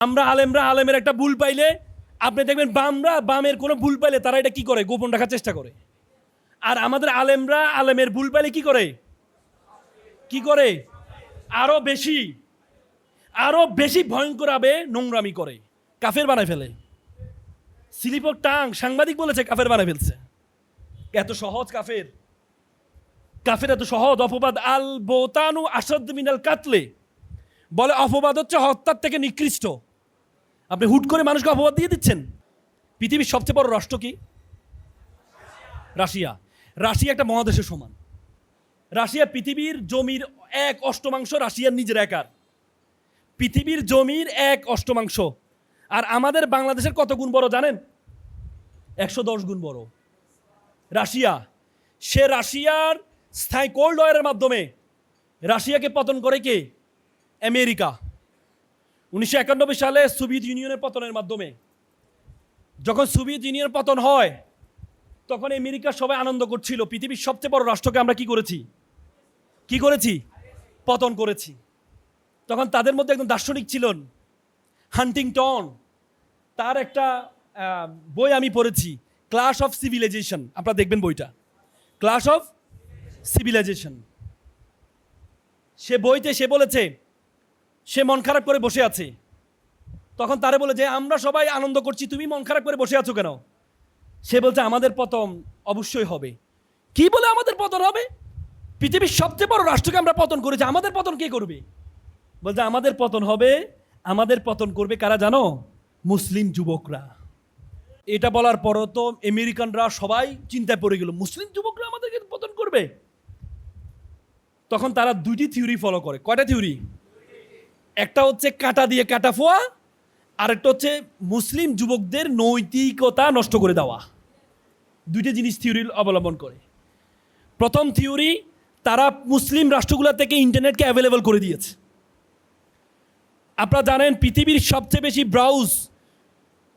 আমরা আলেমরা আলেমের একটা ভুল পাইলে, আপনি দেখবেন বামরা বামের কোনো ভুল পাইলে তারা এটা কি করে? গোপন রাখার চেষ্টা করে। আর আমাদের আলেমরা আলেমের ভুল পাইলে কি করে? কি করে? আরও বেশি আরও বেশি ভয়ঙ্কর হবে নোংরামি করে। কাফের বানায় ফেলে। স্লিপ টাং, সাংবাদিক বলেছে কাফের বানায় ফেলছে। এত সহজ কাফের। কাফের এত সহজ অপবাদ। আল বোতানু আসাদ মিনাল কাতলে। বলে অপবাদ হচ্ছে হত্যার থেকে নিকৃষ্ট। আপনি হুট করে মানুষকে অপবাদ দিয়ে দিচ্ছেন? পৃথিবীর সবচেয়ে বড় রাষ্ট্র কি? রাশিয়া। রাশিয়া একটা মহাদেশের সমান। রাশিয়া পৃথিবীর জমির এক অষ্টমাংশ রাশিয়ার নিজের একার। পৃথিবীর জমির এক অষ্টমাংশ। আর আমাদের বাংলাদেশের কত গুণ বড় জানেন? একশো দশ গুণ বড়। রাশিয়া। সে রাশিয়ার স্থায়ী কোল্ড ওয়ারের মাধ্যমে রাশিয়াকে পতন করে কে? আমেরিকা। উনিশশো একানব্বই সালে সোভিয়েত ইউনিয়নের পতনের মাধ্যমে। যখন সোভিয়েত ইউনিয়নের পতন হয়, তখন আমেরিকা সবাই আনন্দ করছিল। পৃথিবীর সবচেয়ে বড় রাষ্ট্রকে আমরা কি করেছি? কি করেছি? পতন করেছি। তখন তাদের মধ্যে একজন দার্শনিক ছিলেন, হান্টিংটন। তার একটা বই আমি পড়েছি, ক্লাস অফ সিভিলাইজেশন। আপনারা দেখবেন বইটা। Class of civilisation. সে বইতে সে বলেছে সে মন খারাপ করে বসে আছে। তখন তারে বলে যে, আমরা সবাই আনন্দ করছি, তুমি মন খারাপ করে বসে আছো কেন? সে বলছে, আমাদের পতন অবশ্যই হবে। কি বলে আমাদের পতন হবে? পৃথিবীর সবচেয়ে বড় রাষ্ট্রকে আমরা পতন করেছি, আমাদের পতন কে করবে? বলছে, আমাদের পতন হবে, আমাদের পতন করবে কারা জানো? মুসলিম যুবকরা। এটা বলার পরও তো আমেরিকানরা সবাই চিন্তায় পড়ে গেল, মুসলিম যুবকরা আমাদেরকে পতন করবে? তখন তারা দুইটি থিওরি ফলো করে। কয়টা থিওরি? একটা হচ্ছে কাটা দিয়ে কাটা ফোয়া, আরেকটা হচ্ছে মুসলিম যুবকদের নৈতিকতা নষ্ট করে দেওয়া। দুইটা জিনিস থিওরি অবলম্বন করে। প্রথম থিওরি তারা মুসলিম রাষ্ট্রগুলো থেকে ইন্টারনেটকে অ্যাভেলেবল করে দিয়েছে। আপনারা জানেন পৃথিবীর সবচেয়ে বেশি ব্রাউজ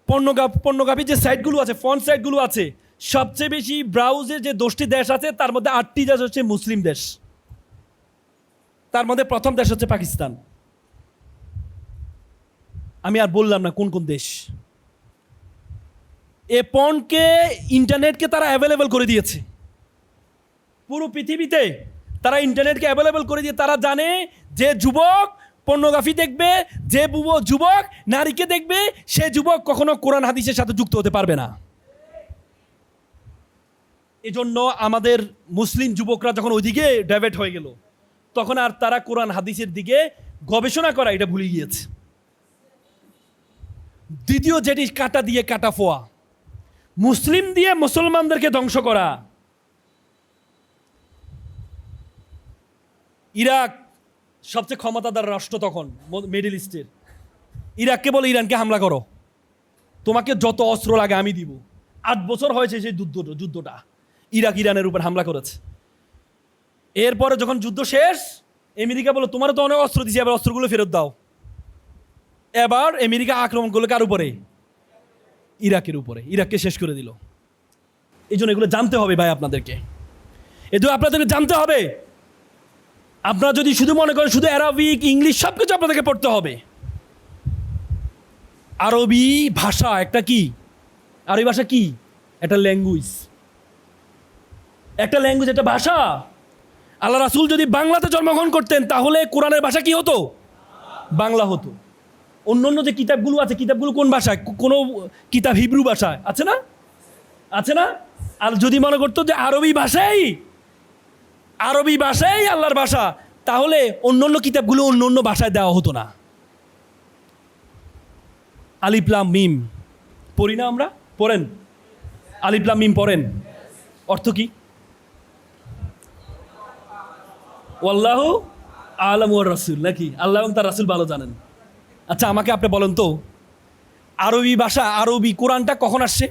পণ্যগা পণ্যগাভী যে সাইটগুলো আছে ফোন সাইটগুলো আছে, সবচেয়ে বেশি ব্রাউজের যে দশটি দেশ আছে, তার মধ্যে আটটি দেশ হচ্ছে মুসলিম দেশ। তার মধ্যে প্রথম দেশ হচ্ছে পাকিস্তান। আমি আর বললাম না কোন কোন দেশ। এ পণকে, ইন্টারনেটকে তারা অ্যাভেলেবেল করে দিয়েছে। পুরো পৃথিবীতে তারা ইন্টারনেটকে অ্যাভেলেবেল করে দিয়ে তারা জানে যে যুবক পর্নোগ্রাফি দেখবে, যে যুবক নারীকে দেখবে, সে যুবক কখনো কোরআন হাদিসের সাথে যুক্ত হতে পারবে না। এজন্য আমাদের মুসলিম যুবকরা যখন ওইদিকে ডাইভার্ট হয়ে গেল, তখন আর তারা কোরআন হাদিসের দিকে গবেষণা করা এটা ভুলে গিয়েছে। দ্বিতীয় যেটি কাটা দিয়ে কাটা ফোয়া। মুসলিম দিয়ে মুসলমানদেরকে ধ্বংস করা। ইরাক সবচেয়ে ক্ষমতাদার রাষ্ট্র তখন মিডিল ইস্টের। ইরাককে বলে, ইরানকে হামলা করো। তোমাকে যত অস্ত্র লাগে আমি দিব। আট বছর হয়েছে সেই যুদ্ধ, যুদ্ধটা। ইরাক ইরানের উপর হামলা করেছে। এরপরে যখন যুদ্ধ শেষ, আমেরিকা বলো, তোমারও তো অনেক অস্ত্র দিছি, এবার অস্ত্রগুলো ফেরত দাও। এবার আমেরিকা আক্রমণ করল কার উপরে? ইরাকের উপরে। ইরাককে শেষ করে দিল। এই জন্য এগুলো জানতে হবে ভাই আপনাদেরকে। জন্য আপনাদেরকে জানতে হবে। আপনারা যদি শুধু মনে করেন শুধু অ্যারাবিক, ইংলিশ সব কিছু আপনাদেরকে পড়তে হবে। আরবি ভাষা একটা কি? আরবি ভাষা কি? একটা ল্যাঙ্গুয়েজ। একটা ল্যাঙ্গুয়েজ, একটা ভাষা। আল্লাহ রাসুল যদি বাংলাতে জন্মগ্রহণ করতেন তাহলে কোরআনের ভাষা কি হতো? বাংলা হতো। অন্য অন্য যে কিতাবগুলো আছে, কিতাবগুলো কোন ভাষায়? কোনো কিতাব হিব্রু ভাষায়। আছে না? আছে না? আর যদি মনে করতো যে আরবি ভাষাই আরবি ভাষাই আল্লাহর ভাষা, তাহলে অন্য অন্য কিতাবগুলো অন্য অন্য ভাষায় দেওয়া হতো না। আলিপ্লাম মিম। পড়ি না আমরা? পড়েন। আলিপ্লাম মিম পড়েন। অর্থ কি? ওয়াল্লাহ আলম রাসুল। নাকি? আল্লাহ এবং তার রাসুল ভালো জানেন। আচ্ছা আমাকে আপনি বলেন তো, আরবি ভাষা, আরবি কোরআনটা কখন আসছে?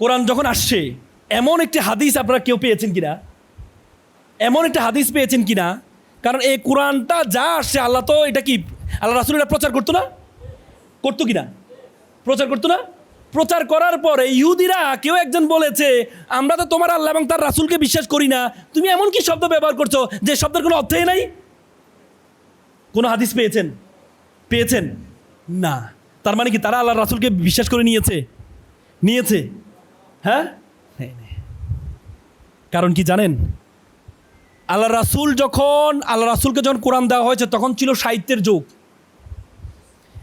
কোরআন যখন আসছে, এমন একটি হাদিস আপনারা কেউ পেয়েছেন কিনা? এমন একটা হাদিস পেয়েছেন কিনা? কারণ এই কোরআনটা যা আসছে, আল্লাহ তো এটা কি, আল্লাহ রাসুল এটা প্রচার করতো না? করতো কিনা? প্রচার করতো না? প্রচার করার পরে ইহুদিরা, কেউ একজন বলেছে, আমরা তো তোমার আল্লাহ এবং তার রাসুলকে বিশ্বাস করি না। তুমি এমন কি শব্দ ব্যবহার করছ, যে শব্দের কোনো অর্থই নাই? কোনো হাদিস পেয়েছেন? পেয়েছেন? না। তার মানে কি তারা আল্লাহ রাসুলকে বিশ্বাস করে নিয়েছে? নিয়েছে? হ্যাঁ? কারণ কি জানেন? আল্লাহ রাসুল যখন আল্লাহ রাসুলকে যখন কোরআন দেওয়া হয়েছে তখন ছিল সাহিত্যের যুগ।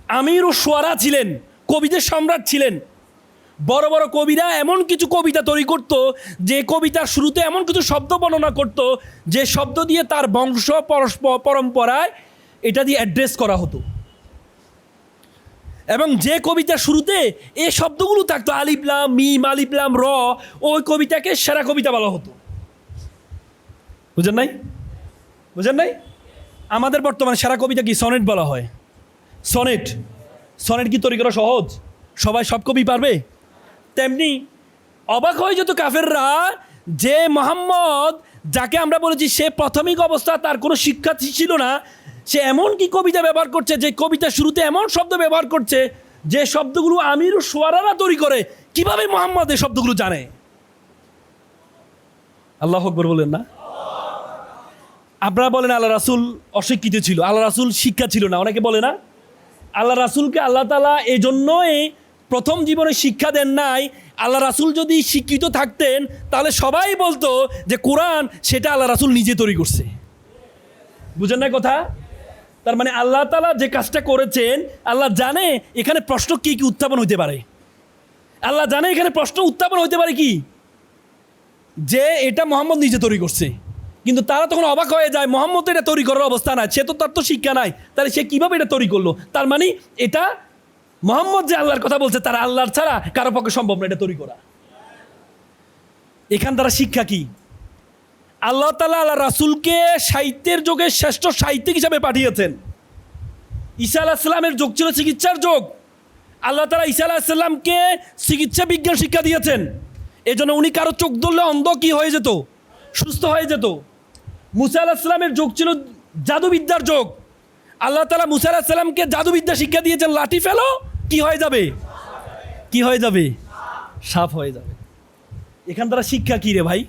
আমির ও সোয়ারা ছিলেন কবিদের সম্রাট ছিলেন। বড় বড় কবিরা এমন কিছু কবিতা তৈরি করত যে কবিতার শুরুতে এমন কিছু শব্দ বর্ণনা করত যে শব্দ দিয়ে তার বংশ পরস্পর পরম্পরায় এটা দিয়ে অ্যাড্রেস করা হতো। এবং যে কবিতা শুরুতে এই শব্দগুলো থাকতো আলিপলাম মিম আলিপলাম র, ওই কবিতাকে সেরা কবিতা বলা হতো। বুঝেন নাই? বুঝেন নাই? আমাদের বর্তমানে সেরা কবিতা কি? সনেট বলা হয়। সনেট। সনেট কি তৈরি করা সহজ? সবাই সব কবি পারবে? তেমনি অবাক হয়ে যেত কাফেররা যে মোহাম্মদ, যাকে আমরা বলেছি সে প্রাথমিক অবস্থা, তার কোনো শিক্ষা ছিল না সে এমন কি কবিতা ব্যবহার করছে, যে কবিতা শুরুতে এমন শব্দ ব্যবহার করছে, যে শব্দগুলো আমির ও সোয়ারারা তৈরি করে? কীভাবে মোহাম্মদ এই শব্দগুলো জানে? আল্লাহ আকবর বলেন না। আপনারা বলেন আল্লাহ রাসুল অশিক্ষিত ছিল, আল্লাহ রাসুল শিক্ষা ছিল না, অনেকে বলে না। আল্লাহ রাসুলকে আল্লাহ তালা এই জন্যই প্রথম জীবনে শিক্ষা দেন নাই, আল্লাহ রাসুল যদি শিক্ষিত থাকতেন, তাহলে সবাই বলতো যে কোরআন সেটা আল্লাহ রাসুল নিজে তৈরি করছে। বুঝেন না কথা? তার মানে আল্লাহ তালা যে কাজটা করেছেন, আল্লাহ জানে এখানে প্রশ্ন কি কি উত্থাপন হইতে পারে। আল্লাহ জানে এখানে প্রশ্ন উত্থাপন হইতে পারে কি? যে এটা মোহাম্মদ নিজে তৈরি করছে। কিন্তু তারা তখন অবাক হয়ে যায়, মোহাম্মদ এটা তৈরি করার অবস্থা নাই, সে তো তার তো শিক্ষা নাই, তাহলে সে কীভাবে এটা তৈরি করল? তার মানে এটা মোহাম্মদ যে আল্লাহর কথা বলছে, তারা আল্লাহর ছাড়া কারও পক্ষে সম্ভব না এটা তৈরি করা। এখান দ্বারা শিক্ষা কি? আল্লাহ তালা আল্লাহ রাসুলকে সাহিত্যের যোগে শ্রেষ্ঠ সাহিত্যিক হিসাবে পাঠিয়েছেন। ঈসা আলাহিসাল্লামের যোগ ছিল চিকিৎসার যোগ। আল্লাহ তালা ঈসা আলাহিসাল্লামকে চিকিৎসা বিজ্ঞান শিক্ষা দিয়েছেন। এই জন্য উনি কারও চোখ ধরলে অন্ধ কি হয়ে যেত, সুস্থ হয়ে যেত। মুসা আলাহিসাল্লামের যোগ ছিল জাদুবিদ্যার যোগ। আল্লাহ তালা মুসা আলাহিসাল্লামকে জাদুবিদ্যা শিক্ষা দিয়েছেন, লাঠি ফেলো, কি হয়ে যাবে? কি হয়ে যাবে? সাফ হয়ে যাবে। এখান তারা শিক্ষা কী রে ভাই?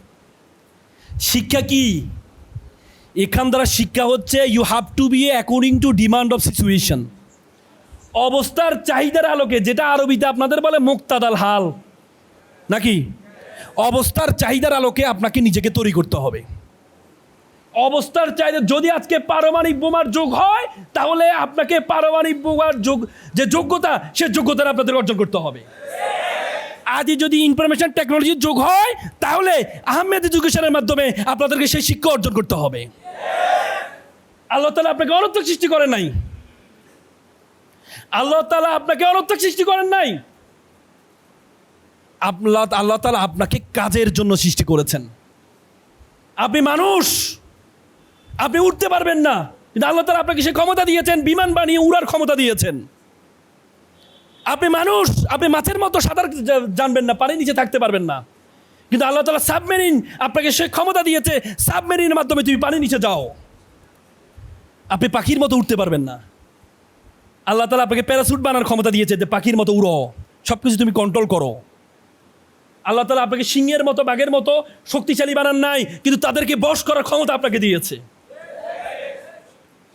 শিক্ষা কি? এখান দ্বারা শিক্ষা হচ্ছে you have to be according to demand of situation অবস্থার চাহিদার আলোকে, যেটা আরবিতে আপনাদের বলে মুক্তাদাল হাল। নাকি? অবস্থার চাহিদার আলোকে আপনাকে নিজেকে তৈরি করতে হবে। অবস্থার চাহিদা, যদি আজকে পারমাণবিক বোমার যোগ হয়, তাহলে আপনাকে পারমাণবিক বোমার যোগ, যে যোগ্যতা, সে যোগ্যতা আপনাদের অর্জন করতে হবে। আজই যদি ইনফরমেশন টেকনোলজির যুগ হয়, তাহলে আহমেদ এডুকেশনের মাধ্যমে আপনাদেরকে সেই শিক্ষা অর্জন করতে হবে। আল্লাহ তালা আপনাকে অনর্থক সৃষ্টি করেন নাই। আল্লাহ তালা আপনাকে অনর্থক সৃষ্টি করেন নাই। আল্লাহ আল্লাহ তালা আপনাকে কাজের জন্য সৃষ্টি করেছেন। আপনি মানুষ, আপনি উঠতে পারবেন না। কিন্তু আল্লাহ তালা আপনাকে সে ক্ষমতা দিয়েছেন, বিমান বানিয়ে উড়ার ক্ষমতা দিয়েছেন। আপনি মানুষ, আপনি মাছের মতো সাঁতার জানবেন না, পানির নিচে থাকতে পারবেন না। কিন্তু আল্লাহ তালা সাবমেরিন আপনাকে সে ক্ষমতা দিয়েছে সাবমেরিনের মাধ্যমে তুমি পানির নিচে যাও। আপনি পাখির মতো উঠতে পারবেন না। আল্লাহ তালা আপনাকে প্যারাসুট বানার ক্ষমতা দিয়েছে যে পাখির মতো উড়ো সব কিছু তুমি কন্ট্রোল করো। আল্লাহ তালা আপনাকে সিংহের মতো, বাঘের মতো শক্তিশালী বানান নাই, কিন্তু তাদেরকে বশ করার ক্ষমতা আপনাকে দিয়েছে।